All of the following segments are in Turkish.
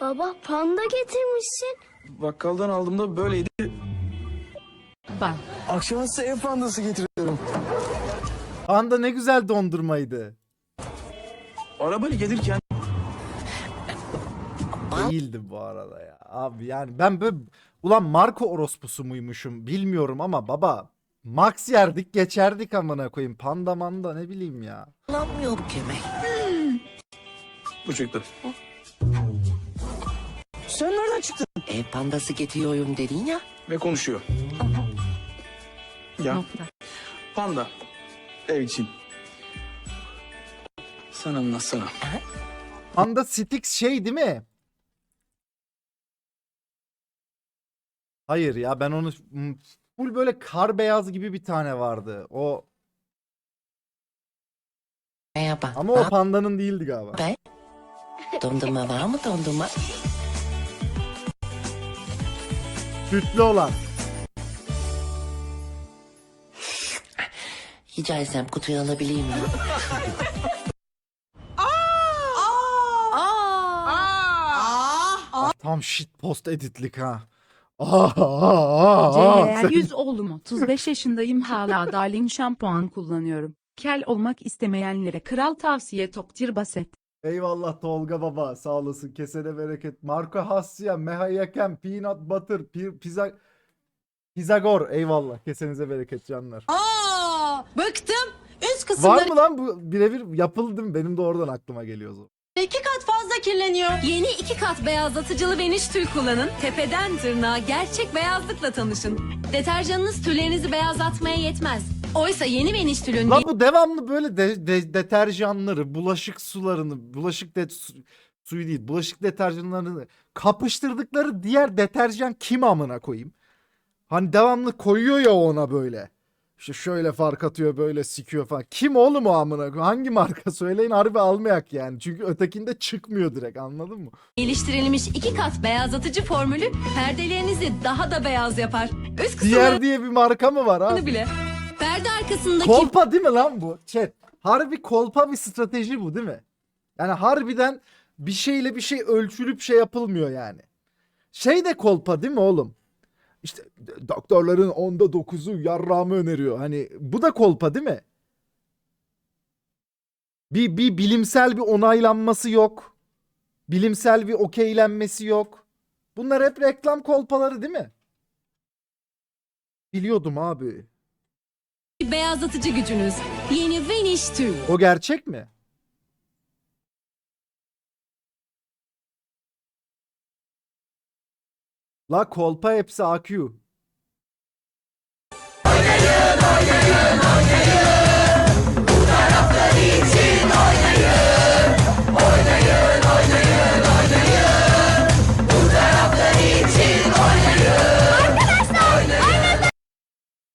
Baba panda getirmişsin. Bakkaldan aldığımda böyleydi. Ben. Akşama size ev pandası getiriyorum. Panda ne güzel dondurmaydı. Arabayla gelirken Değildi bu arada ya. Abi yani ben böyle ulan Marco orospusu muymuşum bilmiyorum ama baba Max yerdik geçerdik amına koyayım. Panda manda ne bileyim ya. Anlamıyor bu kime. bu çıktı. Nereden çıktın? Ev pandası getiriyorum dedin ya. Ve konuşuyor. Ya Nokta. panda. Ev için. Sen anlatsana. Panda Stix şey değil mi? Hayır ya ben onu full böyle kar beyaz gibi bir tane vardı. O Merhaba. ama o pandanın değildi galiba. Be. Dondurma var mı dondurma? Sütlü olan. Rica etsem kutuyu alabilir miyim? Tam shit post editlik ha. Aa, aa, aa, CYR sen- 100 oğlum 35 yaşındayım hala Darling şampuan kullanıyorum. Kel olmak istemeyenlere kral tavsiye Toktir Baset. Eyvallah Tolga baba sağ olasın kesene bereket. Marco Hasya, Meha Yaken, Peanut Butter, Pi- Pizza... Pizagor eyvallah kesenize bereket canlar. Aa, bıktım. Üst kısımları Var mı lan bu birebir yapıldı mı? Benim de oradan aklıma geliyor o zaman. iki kat fazla kirleniyor. Yeni iki kat beyazlatıcılı Vanish tüy kullanın. Tepeden tırnağa gerçek beyazlıkla tanışın. Deterjanınız tüllerinizi beyazlatmaya yetmez. Oysa yeni Vanish tülün Lan bu devamlı böyle de, de- deterjanları, bulaşık sularını, bulaşık de, su- suyu değil, bulaşık deterjanlarını kapıştırdıkları diğer deterjan kim amına koyayım? Hani devamlı koyuyor ya ona böyle. İşte şöyle fark atıyor böyle sikiyor falan. Kim oğlum o amına? Hangi marka söyleyin harbi almayak yani. Çünkü ötekinde çıkmıyor direkt anladın mı? geliştirilmiş iki kat beyazlatıcı formülü perdelerinizi daha da beyaz yapar. Üst Diğer kısımlarını diye bir marka mı var abi? bile. Perde arkasındaki Kolpa değil mi lan bu? Chat. Harbi kolpa bir strateji bu değil mi? Yani harbiden bir şeyle bir şey ölçülüp şey yapılmıyor yani. Şey de kolpa değil mi oğlum? İşte doktorların onda 9'u yarrağımı öneriyor. Hani bu da kolpa değil mi? Bir, bir bilimsel bir onaylanması yok. Bilimsel bir okeylenmesi yok. Bunlar hep reklam kolpaları değil mi? Biliyordum abi. Beyazlatıcı gücünüz. Yeni Vanish tüy. O gerçek mi? La kolpa hepsi AQ.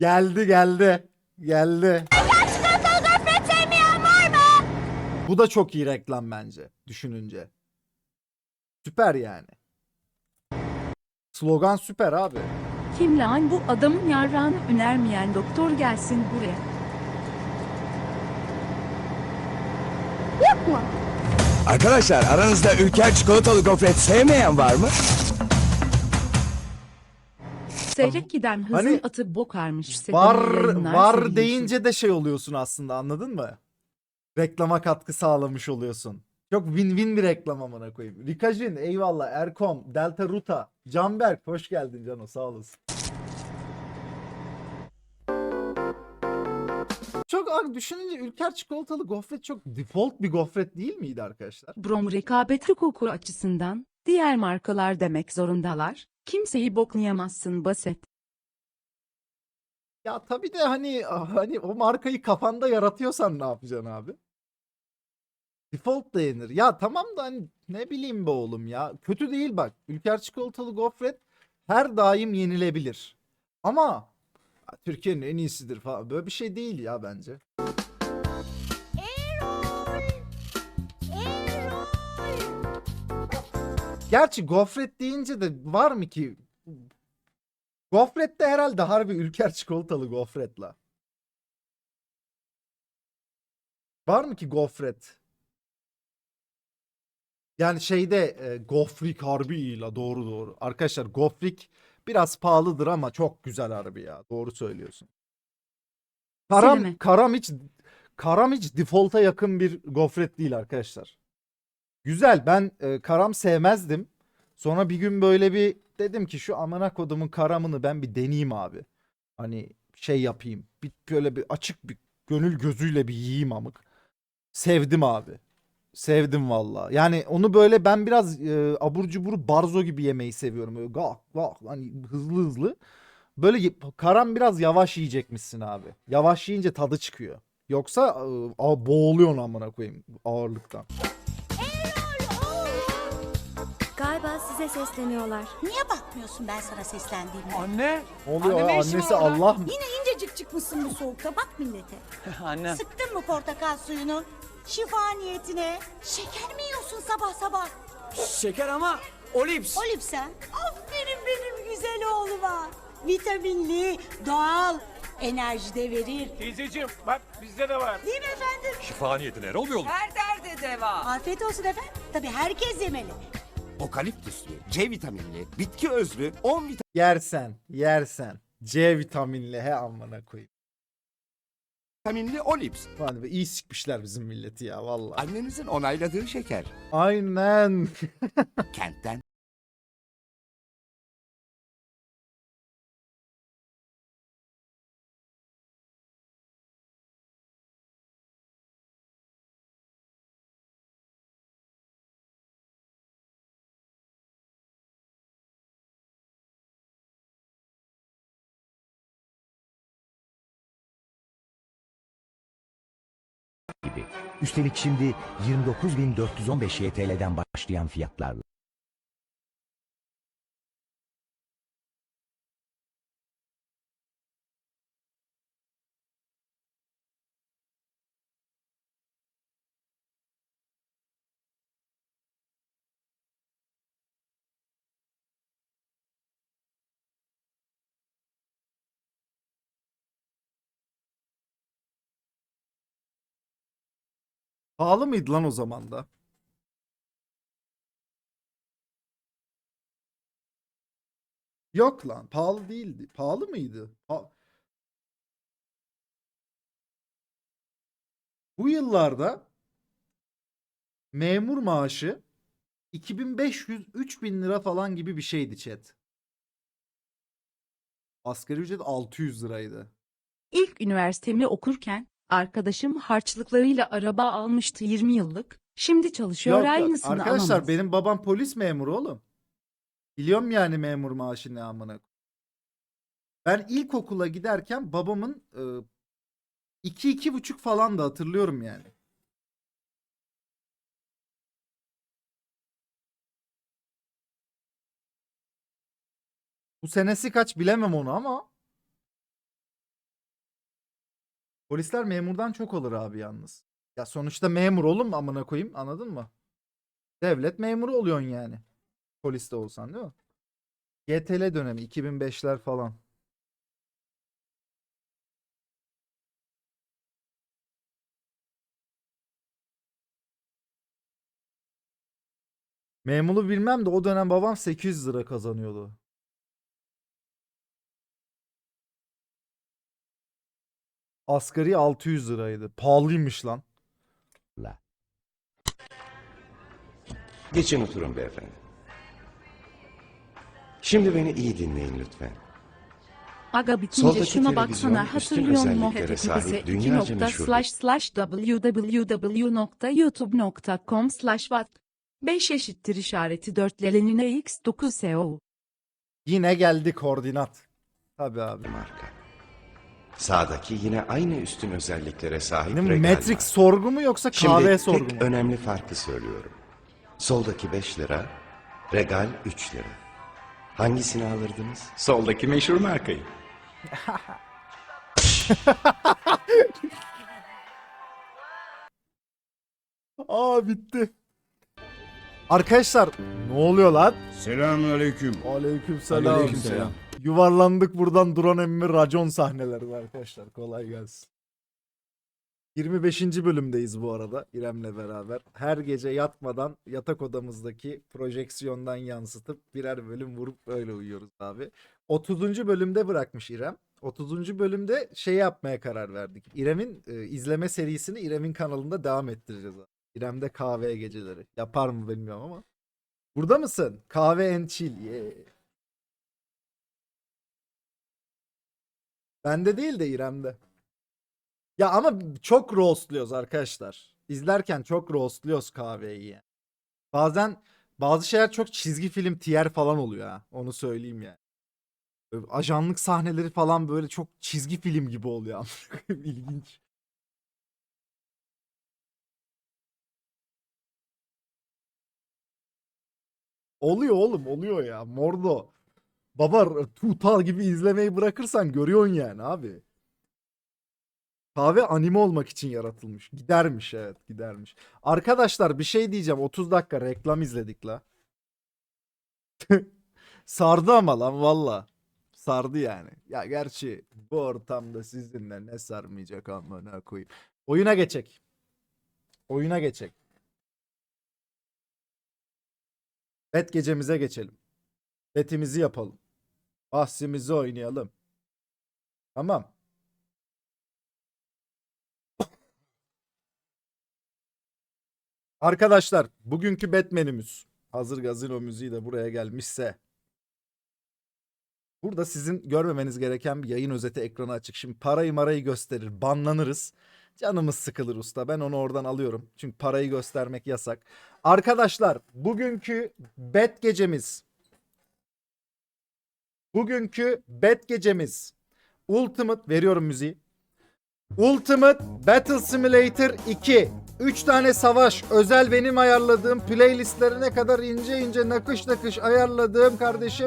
Geldi geldi. Geldi. Bu da çok iyi reklam bence düşününce. Süper yani. Slogan süper abi. Kim lan bu adamın yarrağını önermeyen doktor gelsin buraya. Arkadaşlar aranızda ülker çikolatalı gofret sevmeyen var mı? Seyrek giden hızın Hani atı bokarmış. Var var deyince de şey oluyorsun aslında anladın mı? Reklama katkı sağlamış oluyorsun. Çok win-win bir reklam amına koyayım. Rikajin eyvallah. Erkom, Delta Ruta, Canberk hoş geldin Cano sağ olasın. Çok abi düşününce Ülker çikolatalı gofret çok default bir gofret değil miydi arkadaşlar? Brom rekabet hukuku açısından diğer markalar demek zorundalar. Kimseyi boklayamazsın Baset. Ya tabii de hani hani o markayı kafanda yaratıyorsan ne yapacaksın abi? Default da yenir. Ya tamam da hani ne bileyim be oğlum ya. Kötü değil bak. Ülker çikolatalı gofret her daim yenilebilir. Ama Türkiye'nin en iyisidir falan. Böyle bir şey değil ya bence. Gerçi gofret deyince de var mı ki? Gofret de herhalde harbi ülker çikolatalı gofretla. Var mı ki gofret? Yani şeyde e, gofrik harbi iyi la doğru doğru. Arkadaşlar gofrik biraz pahalıdır ama çok güzel harbi ya. Doğru söylüyorsun. Karam, Seleme. karam hiç karam hiç default'a yakın bir gofret değil arkadaşlar. Güzel ben e, karam sevmezdim. Sonra bir gün böyle bir dedim ki şu amına kodumun karamını ben bir deneyeyim abi. Hani şey yapayım. Bir böyle bir açık bir gönül gözüyle bir yiyeyim amık. Sevdim abi. Sevdim valla. Yani onu böyle ben biraz e, abur cubur barzo gibi yemeyi seviyorum. Böyle gak gak hani hızlı hızlı. Böyle karam biraz yavaş yiyecekmişsin abi. Yavaş yiyince tadı çıkıyor. Yoksa e, boğuluyorsun amına koyayım ağırlıktan. Galiba size sesleniyorlar. Niye bakmıyorsun ben sana seslendiğimde? Anne. Ne oluyor Anne, ne ya? işin annesi var orada? Allah mı? Yine incecik çıkmışsın bu soğukta bak millete. Annem. Sıktın mı portakal suyunu? Şifa niyetine. Şeker mi yiyorsun sabah sabah? Şeker ama olips. Olip sen. Aferin benim güzel oğluma. Vitaminli, doğal, enerji de verir. Teyzeciğim bak bizde de var. Değil mi efendim? Şifa niyetine Erol yolu. Afiyet olsun efendim. Tabii herkes yemeli. Okaliptüslü, C vitaminli, bitki özlü, 10 Yersen, yersen. C vitaminli he amına koyayım. vitaminli olips. Hadi be iyi sikmişler bizim milleti ya vallahi. Annenizin onayladığı şeker. Aynen. Kentten gibi. Üstelik şimdi 29.415 YTL'den başlayan fiyatlarla. Pahalı mıydı lan o zaman da? Yok lan pahalı değildi. Pahalı mıydı? Pa- Bu yıllarda memur maaşı 2500-3000 lira falan gibi bir şeydi chat. Asgari ücret 600 liraydı. İlk üniversitemi okurken arkadaşım harçlıklarıyla araba almıştı 20 yıllık. Şimdi çalışıyor Yok, aynısını Arkadaşlar alamaz. benim babam polis memuru oğlum. Biliyorum yani memur maaşı ne amına. Ben ilkokula giderken babamın e, iki iki buçuk falan da hatırlıyorum yani. Bu senesi kaç bilemem onu ama. Polisler memurdan çok olur abi yalnız. Ya sonuçta memur oğlum amına koyayım anladın mı? Devlet memuru oluyorsun yani. Poliste olsan değil mi? GTL dönemi 2005'ler falan. Memuru bilmem de o dönem babam 800 lira kazanıyordu. Asgari 600 liraydı. Pahalıymış lan. Geçin oturun beyefendi. Şimdi beni iyi dinleyin lütfen. Aga bitince Soldaki şuna televizyon baksana üstün hatırlıyor musun özelliklere sahip HTTPS'e dünyaca 2 meşhur bir- slash slash www.youtube.com slash watt 5 eşittir işareti 4 lelenine x9 SEO. Yine geldi koordinat. Tabii abi. marka. Sağdaki yine aynı üstün özelliklere sahip Benim Regal Matrix sorgu mu yoksa Şimdi kahve tek sorgu mu? önemli farkı söylüyorum. Soldaki 5 lira, Regal 3 lira. Hangisini alırdınız? Soldaki meşhur markayı. Aa bitti. Arkadaşlar ne oluyor lan? Selamünaleyküm. Aleykümselam. Aleykümselam. Yuvarlandık buradan drone emmi racon sahneleri arkadaşlar. Kolay gelsin. 25. bölümdeyiz bu arada İrem'le beraber. Her gece yatmadan yatak odamızdaki projeksiyondan yansıtıp birer bölüm vurup öyle uyuyoruz abi. 30. bölümde bırakmış İrem. 30. bölümde şey yapmaya karar verdik. İrem'in e, izleme serisini İrem'in kanalında devam ettireceğiz. Abi. İrem'de kahve geceleri. Yapar mı bilmiyorum ama. Burada mısın? Kahve and chill. Yeah. Bende değil de İrem'de. Ya ama çok roastluyoruz arkadaşlar. İzlerken çok roastluyoruz kahveyi yani. Bazen bazı şeyler çok çizgi film tiyer falan oluyor ha. Onu söyleyeyim yani. Böyle ajanlık sahneleri falan böyle çok çizgi film gibi oluyor. İlginç. Oluyor oğlum oluyor ya. Mordo. Baba tutal gibi izlemeyi bırakırsan görüyorsun yani abi. Kahve anime olmak için yaratılmış. Gidermiş evet gidermiş. Arkadaşlar bir şey diyeceğim. 30 dakika reklam izledik la. Sardı ama lan valla. Sardı yani. Ya gerçi bu ortamda sizinle ne sarmayacak amına koyayım. Oyuna geçek. Oyuna geçek. Bet gecemize geçelim. Betimizi yapalım. Bahsimizi oynayalım. Tamam. Arkadaşlar bugünkü bet menümüz. Hazır gazino müziği de buraya gelmişse. Burada sizin görmemeniz gereken bir yayın özeti ekranı açık. Şimdi parayı marayı gösterir. Banlanırız. Canımız sıkılır usta. Ben onu oradan alıyorum. Çünkü parayı göstermek yasak. Arkadaşlar bugünkü bet gecemiz. Bugünkü bet gecemiz. Ultimate veriyorum müziği. Ultimate Battle Simulator 2. 3 tane savaş. Özel benim ayarladığım playlistlerine kadar ince ince nakış nakış ayarladığım kardeşim.